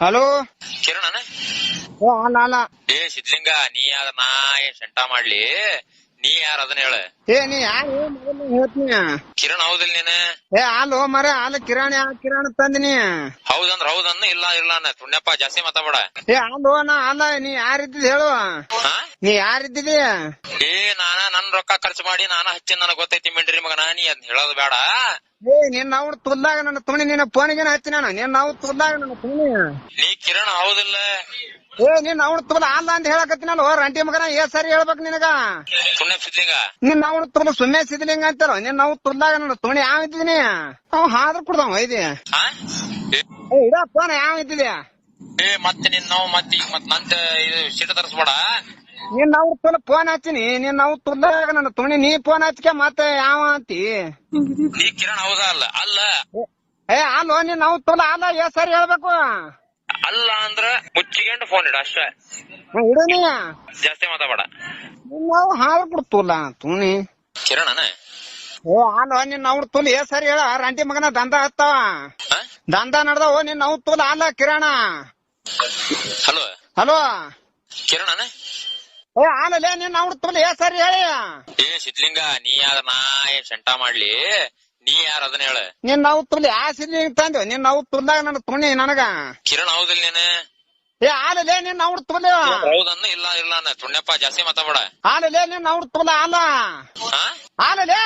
Hello? ಕಿರಣನ? ಓ ಅಲ್ಲ ಅಲ್ಲ. ಏ ಸಿದ್ಲಿಂಗ ನೀ ಅದ ನಾ ಏನ್ ಶಂಟ ಮಾಡ್ಲಿ. ನೀ ಯಾರ ಅದನ್ನ ಹೇಳ? ಏ ನೀ ಯಾರು? ಹೇಳ್ತೀನಿ ಕಿರಣ್ ಹೌದಿಲ್ ನೀನ? ಏ ಹಾಲು ಮರ ಹಾಲು ಕಿರಾಣಿ ಆ ಕಿರಾಣಿ ತಂದಿನಿ ಹೌದಂದ್ರ ಹೌದನ್ನ ಇಲ್ಲ ಇಲ್ಲ ಅನ್ನ. ಪುಣ್ಯಪ್ಪ ಜಾಸ್ತಿ ಮಾತಾಡ ಏ ಹಾಲು ನಾ ಅಲ್ಲ ನೀ ಯಾರಿದ್ದಿದ್ ಹೇಳು. ನೀ ಯಾರಿದ್ದಿದಿ ಏ ನಾನ ನನ್ ರೊಕ್ಕ ಖರ್ಚು ಮಾಡಿ ನಾನ ಹಚ್ಚಿನ ನನಗ್ ಗೊತ್ತೈತಿ ಮಿಂಡ್ರಿ ಮಗನ ನೀ ಅದ್ ಹೇಳೋದು ಬೇಡ. ಏ ನಿನ್ನ ಅವ್ನು ತುಲ್ದಾಗ ನನ್ನ ತುಣಿ ನಿನ್ನ ಫೋನಿಗೆ ಹಚ್ಚಿ ನಾನು ನಿನ್ನ ನಾವು ತುಲ್ದಾಗ ನನ್ನ ತುಣಿ. ನೀ ಕಿರಣ್ ಹೌದಿಲ್ಲ. ಏ ನೀನ್ ಅವ್ನು ತುಂಬಾ ಅಲ್ಲ ಅಂತ ಹೇಳಕತ್ತಿನಲ್ಲ ರಂಟಿ ಮಗನ ಏ ಸರಿ ಹೇಳ್ಬೇಕು ನಿನಗ? ತುಣ್ಯ ಸಿದ್ಲಿಂಗ? ನಿನ್ನ ಅವ್ನು ತುಂಬಾ ಸುಮ್ಮನೆ ಸಿದ್ಲಿಂಗ ಅಂತಾರ ನಿನ್ನ ನಾವು ತುಲ್ದಾಗ ನನ್ನ ತುಣಿ ಯಾವ ಇದ್ದೀನಿ ಅವ್ ಹಾದ್ರ ಕುಡ್ದವ ಐದಿ. ಹಾ ಏ, ಏ ಇಡ ಫೋನ್ ಯಾವ ಇದ್ದಿದ್ಯಾ ಏ ಮತ್ತೆ ನಿನ್ ನಾವು ಮತ್ತೆ ಈಗ ಮತ್ ನಂತ ಇದು ಸಿಟ್ಟು ತರಿಸ್ಬೇಡ. ನಿನ್ನ ನಾವು ತುಲ ಫೋನ್ ಹಚ್ಚಿನಿ ನಿನ್ನ ನಾವು ತುಲ್ದಾಗ ನನ್ನ ತುಣಿ ನೀ ಫೋನ್ ಹಚ್ಕ ಮತ್ತೆ ಯಾವ ಅಂತಿ? ನೀ ಕಿರಣ್ ಹೌದಾ ಅಲ್ಲ? ಅಲ್ಲ. ಏ ಅಲ್ಲೋ ನಿನ್ನ ನಾವು ತುಲ ಅಲ್ಲ ಏ ಸರಿ ಹೇಳ್ಬೇಕು. ಅಲ್ಲ ಅಂದ್ರ ಮುಚ್ಚಿಕೊಂಡು ಫೋನ್ ಇಡ ಅಷ್ಟೇ. ಇಡು ನೀ ಜಾಸ್ತಿ ಮಾತಾಡ ನಿನ್ನ ನಾವು ಹಾಲು ಕುಡ್ತುಲ್ಲ ತುಣಿ ಕಿರಣನ? ಓ ಹಾಲು ನಿನ್ನ ಅವ್ರ ತುಲ್ ಏ ಸರಿ ಹೇಳ ರಂಟಿ ಮಗನ ದಂದ ಹತ್ತಾವ ದಂದ ನಡ್ದವ ನಿನ್ನ ನಾವು ತೋಲ ಅಲ್ಲ ಕಿರಣ. ಹಲೋ? ಹಲೋ? ಕಿರಣನ? ಏ ಹಾಲಲ್ಲೇ ನಿನ್ನ ಅವ್ರ ತುಲ್ ಏ ಸರಿ ಹೇಳಿ. ಏ ಸಿದ್ಲಿಂಗ ನೀ ಯಾರ ನಾ ಏನ್ ಶಂಟ ಮಾಡ್ಲಿ? ನೀ ಯಾರ ಅದನ್ನ ಹೇಳ? ನಿನ್ನ ನಾವು ತುಲ್ ಯಾ ಸಿದ್ಲಿ ತಂದೆ ನಿನ್ ನಾವು ತುಲ್ದಾಗ ನನ್ ತುಣಿ ನನಗ. ಕಿರಣ್ ಹೌದಿಲ್ಲ ನೀನು? ಏ ಆಲಲೆ ನಿನ್ನ ಅವ್ರ ತುಲ್ ಹೌದನ್ನ ಇಲ್ಲ ಇಲ್ಲ ಅನ್ನ ತುಣ್ಯಪ್ಪ ಜಾಸ್ತಿ ಮಾತಾಡ ಆಲೇ ನಿನ್ನ ಅವ್ರ ತುಲ ಅಲ್ಲ. ಹಾ? ಆಲೇ